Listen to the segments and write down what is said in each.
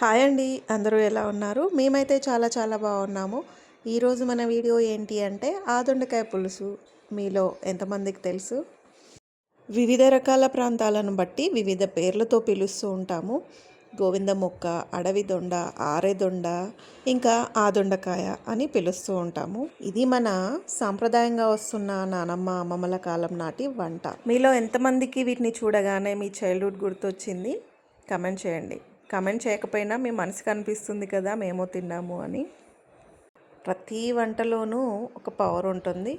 Hi అండి అందరూ ఎలా ఉన్నారు? మేమైతే చాలా చాలా బాగున్నాము. ఈరోజు మన వీడియో ఏంటి అంటే ఆదుండకాయ పులుసు. మీలో ఎంతమందికి తెలుసు? వివిధ రకాల ప్రాంతాలను బట్టి వివిధ పేర్లతో పిలుస్తూ ఉంటాము. గోవింద మొక్క అడవి దొండ ఆరెదొండ ఇంకా ఆదొండకాయ అని పిలుస్తూ ఉంటాము. ఇది మన సాంప్రదాయంగా వస్తున్న నానమ్మ అమ్మమ్మల కాలం నాటి వంట. మీలో ఎంతమందికి వీటిని చూడగానే మీ చైల్డ్హుడ్ గుర్తొచ్చింది? కమెంట్ చేయండి. కమెంట్ చేయకపోయినా మీ మనసుకు అనిపిస్తుంది కదా మేము తిన్నాము అని. ప్రతి వంటలోనూ ఒక పవర్ ఉంటుంది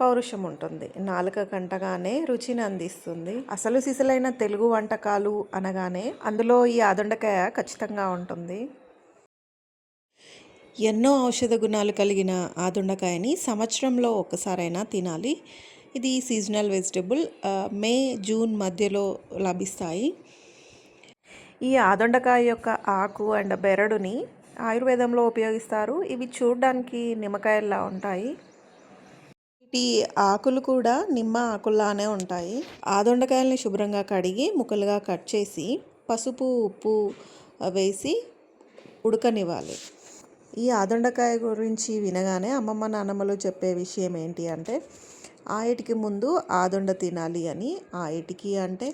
పౌరుషం ఉంటుంది. నాలుక కంటగానే రుచిని అందిస్తుంది. అసలు సిసలైన తెలుగు వంటకాలు అనగానే అందులో ఈ ఆదొండకాయ ఖచ్చితంగా ఉంటుంది. ఎన్నో ఔషధ గుణాలు కలిగిన ఆదుండకాయని సంవత్సరంలో ఒక్కసారైనా తినాలి. ఇది seasonal vegetable uh, May June మధ్యలో లభిస్తాయి. ఈ ఆదొండకాయ యొక్క ఆకు అండ్ బెరడుని ఆయుర్వేదంలో ఉపయోగిస్తారు. ఇవి చూడడానికి నిమ్మకాయల్లా ఉంటాయి. వీటి ఆకులు కూడా నిమ్మ ఆకుల్లానే ఉంటాయి. ఆదొండకాయల్ని శుభ్రంగా కడిగి ముక్కలుగా కట్ చేసి పసుపు ఉప్పు వేసి ఉడకనివ్వాలి. ఈ ఆదొండకాయ గురించి వినగానే అమ్మమ్మ నాన్నమ్మలు చెప్పే విషయం ఏంటి అంటే ఆయిటికి ముందు ఆదొండ తినాలి అని ఆయిటికి అంటే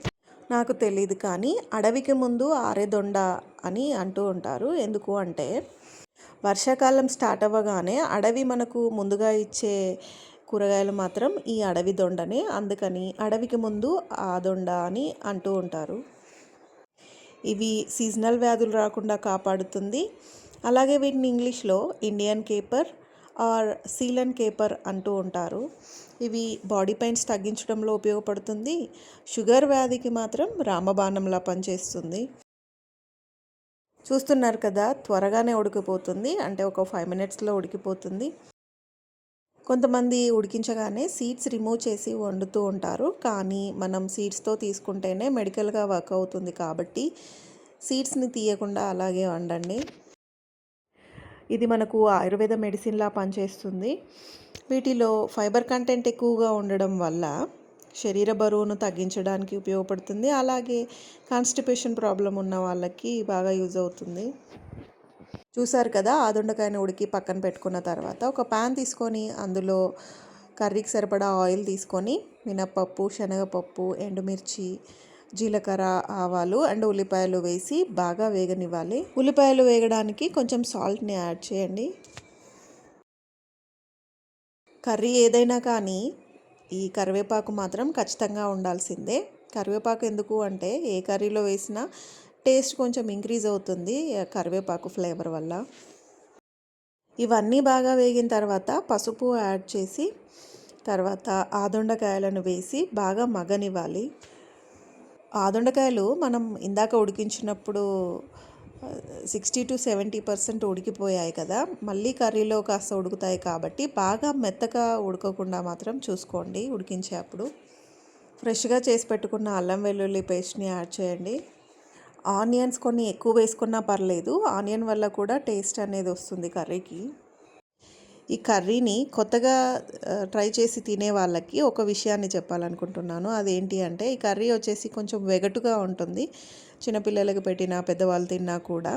నాకు తెలియదు కానీ అడవికి ముందు ఆరేదొండ అని అంటూ ఉంటారు. ఎందుకు అంటే వర్షాకాలం స్టార్ట్ అవ్వగానే అడవి మనకు ముందుగా ఇచ్చే కూరగాయలు మాత్రం ఈ అడవి దొండనే. అందుకని అడవికి ముందు ఆ దొండ అని అంటూ ఉంటారు. ఇవి సీజనల్ వ్యాధులు రాకుండా కాపాడుతుంది. అలాగే వీటిని ఇంగ్లీష్లో ఇండియన్ కేపర్ ఆర్ సీలన్ కేపర్ అంటూ ఉంటారు. ఇవి బాడీ పెయిన్స్ తగ్గించడంలో ఉపయోగపడుతుంది. షుగర్ వ్యాధికి మాత్రం రామబాణంలా పనిచేస్తుంది. చూస్తున్నారు కదా త్వరగానే ఉడికిపోతుంది. అంటే ఒక ఫైవ్ మినిట్స్లో ఉడికిపోతుంది. కొంతమంది ఉడికించగానే సీడ్స్ రిమూవ్ చేసి వండుతూ ఉంటారు. కానీ మనం సీడ్స్తో తీసుకుంటేనే మెడికల్గా వర్క్ అవుతుంది కాబట్టి సీడ్స్ని తీయకుండా అలాగే వండండి. ఇది మనకు ఆయుర్వేద మెడిసిన్లా పనిచేస్తుంది. వీటిలో ఫైబర్ కంటెంట్ ఎక్కువగా ఉండడం వల్ల శరీర బరువును తగ్గించడానికి ఉపయోగపడుతుంది. అలాగే కాన్స్టిపేషన్ ప్రాబ్లం ఉన్న వాళ్ళకి బాగా యూజ్ అవుతుంది. చూసారు కదా ఆదుండకాయని ఉడికి పక్కన పెట్టుకున్న తర్వాత ఒక ప్యాన్ తీసుకొని అందులో కర్రీకి సరిపడా ఆయిల్ తీసుకొని మినప్పప్పు శనగపప్పు ఎండుమిర్చి జీలకర్ర ఆవాలు అండ్ ఉల్లిపాయలు వేసి బాగా వేగనివ్వాలి. ఉల్లిపాయలు వేగడానికి కొంచెం సాల్ట్ని యాడ్ చేయండి. కర్రీ ఏదైనా కానీ ఈ కరివేపాకు మాత్రం ఖచ్చితంగా ఉండాల్సిందే. కరివేపాకు ఎందుకు అంటే ఏ కర్రీలో వేసినా టేస్ట్ కొంచెం ఇంక్రీజ్ అవుతుంది కరివేపాకు ఫ్లేవర్ వల్ల. ఇవన్నీ బాగా వేగిన తర్వాత పసుపు యాడ్ చేసి తర్వాత ఆదొండకాయలను వేసి బాగా మగనివ్వాలి పాదొండకాయలు మనం ఇందాక ఉడికించినప్పుడు సిక్స్టీ టు సెవెంటీ పర్సెంట్ ఉడికిపోయాయి కదా. మళ్ళీ కర్రీలో కాస్త ఉడుకుతాయి కాబట్టి బాగా మెత్తగా ఉడకకుండా మాత్రం చూసుకోండి ఉడికించేటప్పుడు ఫ్రెష్గా చేసి పెట్టుకున్న అల్లం వెల్లుల్లి పేస్ట్ని యాడ్ చేయండి. ఆనియన్స్ కొన్ని ఎక్కువ వేసుకున్నా పర్లేదు ఆనియన్ వల్ల కూడా టేస్ట్ అనేది వస్తుంది కర్రీకి. ఈ కర్రీని కొత్తగా ట్రై చేసి తినే వాళ్ళకి ఒక విషయాన్ని చెప్పాలనుకుంటున్నాను. అదేంటి అంటే ఈ కర్రీ వచ్చేసి కొంచెం వెగటుగా ఉంటుంది. చిన్నపిల్లలకు పెట్టినా పెద్దవాళ్ళు తిన్నా కూడా.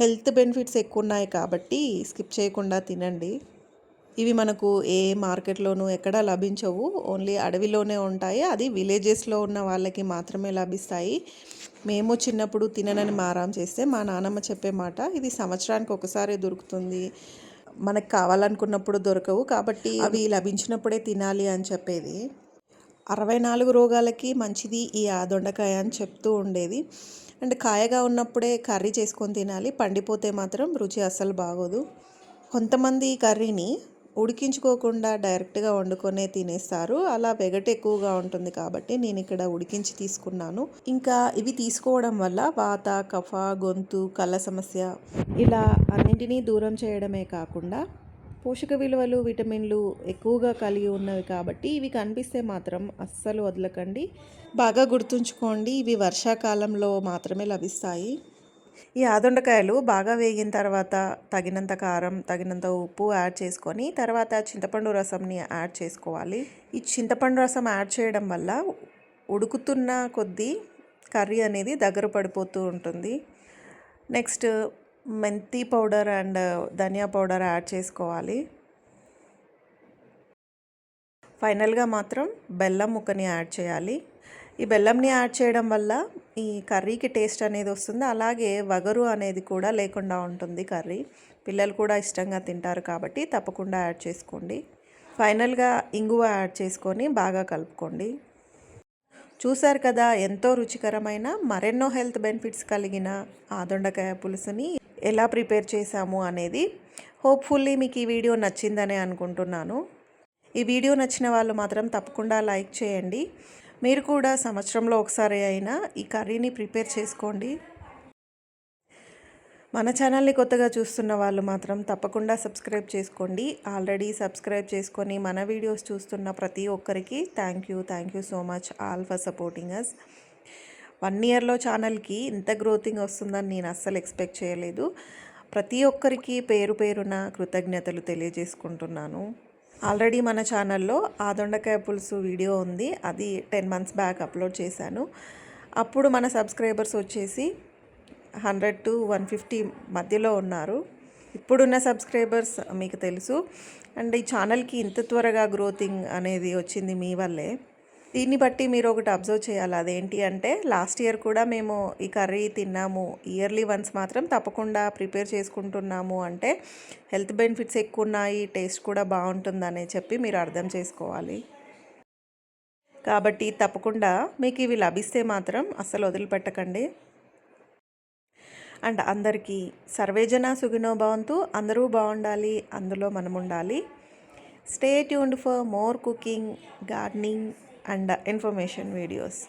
హెల్త్ బెనిఫిట్స్ ఎక్కువ ఉన్నాయి కాబట్టి స్కిప్ చేయకుండా తినండి. ఇవి మనకు ఏ మార్కెట్లోనూ ఎక్కడా లభించవు. ఓన్లీ అడవిలోనే ఉంటాయి. అది విలేజెస్లో ఉన్న వాళ్ళకి మాత్రమే లభిస్తాయి. మేము చిన్నప్పుడు తిననని మారాం చేస్తే మా నాన్నమ్మ చెప్పే మాట ఇది సంవత్సరానికి ఒకసారి దొరుకుతుంది. మనకు కావాలనుకున్నప్పుడు దొరకవు. కాబట్టి అవి లభించినప్పుడే తినాలి అని చెప్పేది. అరవై నాలుగు రోగాలకి మంచిది ఈ ఆ దొండకాయ అని చెప్తూ ఉండేది. అండ్ కాయగా ఉన్నప్పుడే కర్రీ చేసుకొని తినాలి. పండిపోతే మాత్రం రుచి అస్సలు బాగోదు. కొంతమంది కర్రీని ఉడికించుకోకుండా డైరెక్ట్గా వండుకొనే తినేస్తారు. అలా వెగట ఎక్కువగా ఉంటుంది కాబట్టి నేను ఇక్కడ ఉడికించి తీసుకున్నాను. ఇంకా ఇవి తీసుకోవడం వల్ల వాత కఫ గొంతు కళ్ళ సమస్య ఇలా అన్నింటినీ దూరం చేయడమే కాకుండా పోషక విలువలు విటమిన్లు ఎక్కువగా కలిగి ఉన్నవి కాబట్టి ఇవి కనిపిస్తే మాత్రం అస్సలు వదలకండి. బాగా గుర్తుంచుకోండి ఇవి వర్షాకాలంలో మాత్రమే లభిస్తాయి. ఈ ఆదుండకాయలు బాగా వేగిన తర్వాత తగినంత కారం తగినంత ఉప్పు యాడ్ చేసుకొని తర్వాత చింతపండు రసంని యాడ్ చేసుకోవాలి. ఈ చింతపండు రసం యాడ్ చేయడం వల్ల ఉడుకుతున్న కొద్దీ కర్రీ అనేది దగ్గర పడిపోతూ ఉంటుంది. నెక్స్ట్ మెంతి powder and dhaniya powder add చేసుకోవాలి. ఫైనల్గా మాత్రం బెల్లం ముక్కని యాడ్ చేయాలి. ఈ బెల్లంని యాడ్ చేయడం వల్ల ఈ కర్రీకి టేస్ట్ అనేది వస్తుంది. అలాగే వగరు అనేది కూడా లేకుండా ఉంటుంది కర్రీ. పిల్లలు కూడా ఇష్టంగా తింటారు కాబట్టి తప్పకుండా యాడ్ చేసుకోండి. ఫైనల్గా ఇంగువ యాడ్ చేసుకొని బాగా కలుపుకోండి. చూశారు కదా ఎంతో రుచికరమైన మరెన్నో హెల్త్ బెనిఫిట్స్ కలిగిన ఆదొండకాయ పులుసుని ఎలా ప్రిపేర్ చేశాము అనేది హోప్ఫుల్లీ మీకు ఈ వీడియో నచ్చిందనే అనుకుంటున్నాను. ఈ వీడియో నచ్చిన వాళ్ళు మాత్రం తప్పకుండా లైక్ చేయండి. మీరు కూడా సంవత్సరంలో ఒకసారి అయినా ఈ కర్రీని ప్రిపేర్ చేసుకోండి. మన ఛానల్ని కొత్తగా చూస్తున్న వాళ్ళు మాత్రం తప్పకుండా సబ్స్క్రైబ్ చేసుకోండి. ఆల్రెడీ సబ్స్క్రైబ్ చేసుకొని మన వీడియోస్ చూస్తున్న ప్రతి ఒక్కరికి thank you thank you so much all for supporting us one ఇయర్లో ఛానల్కి ఇంత గ్రోతింగ్ వస్తుందని నేను అస్సలు ఎక్స్పెక్ట్ చేయలేదు. ప్రతి ఒక్కరికి పేరు పేరున కృతజ్ఞతలు తెలియజేసుకుంటున్నాను. ఆల్రెడీ మన ఛానల్లో ఆ దొండకాయ పులుసు వీడియో ఉంది. అది టెన్ మంత్స్ బ్యాక్ అప్లోడ్ చేశాను. అప్పుడు మన సబ్స్క్రైబర్స్ వచ్చేసి హండ్రెడ్ టు వన్ ఫిఫ్టీ మధ్యలో ఉన్నారు. ఇప్పుడున్న సబ్స్క్రైబర్స్ మీకు తెలుసు. అండ్ ఈ ఛానల్కి ఇంత త్వరగా గ్రోతింగ్ అనేది వచ్చింది మీ వల్లే. దీన్ని బట్టి మీరు ఒకటి అబ్జర్వ్ చేయాలి. అదేంటి అంటే లాస్ట్ ఇయర్ కూడా మేము ఈ కర్రీ తిన్నాము. ఇయర్లీ వన్స్ మాత్రం తప్పకుండా ప్రిపేర్ చేసుకుంటున్నాము అంటే హెల్త్ బెనిఫిట్స్ ఎక్కువ ఉన్నాయి టేస్ట్ కూడా బాగుంటుందని చెప్పి మీరు అర్థం చేసుకోవాలి. కాబట్టి తప్పకుండా మీకు ఇవి లభిస్తే మాత్రం అస్సలు వదిలిపెట్టకండి. అండ్ అందరికీ సర్వేజన సుగినో భవంతు అందరూ బాగుండాలి అందులో మనం ఉండాలి stay tuned for more cooking gardening. And information videos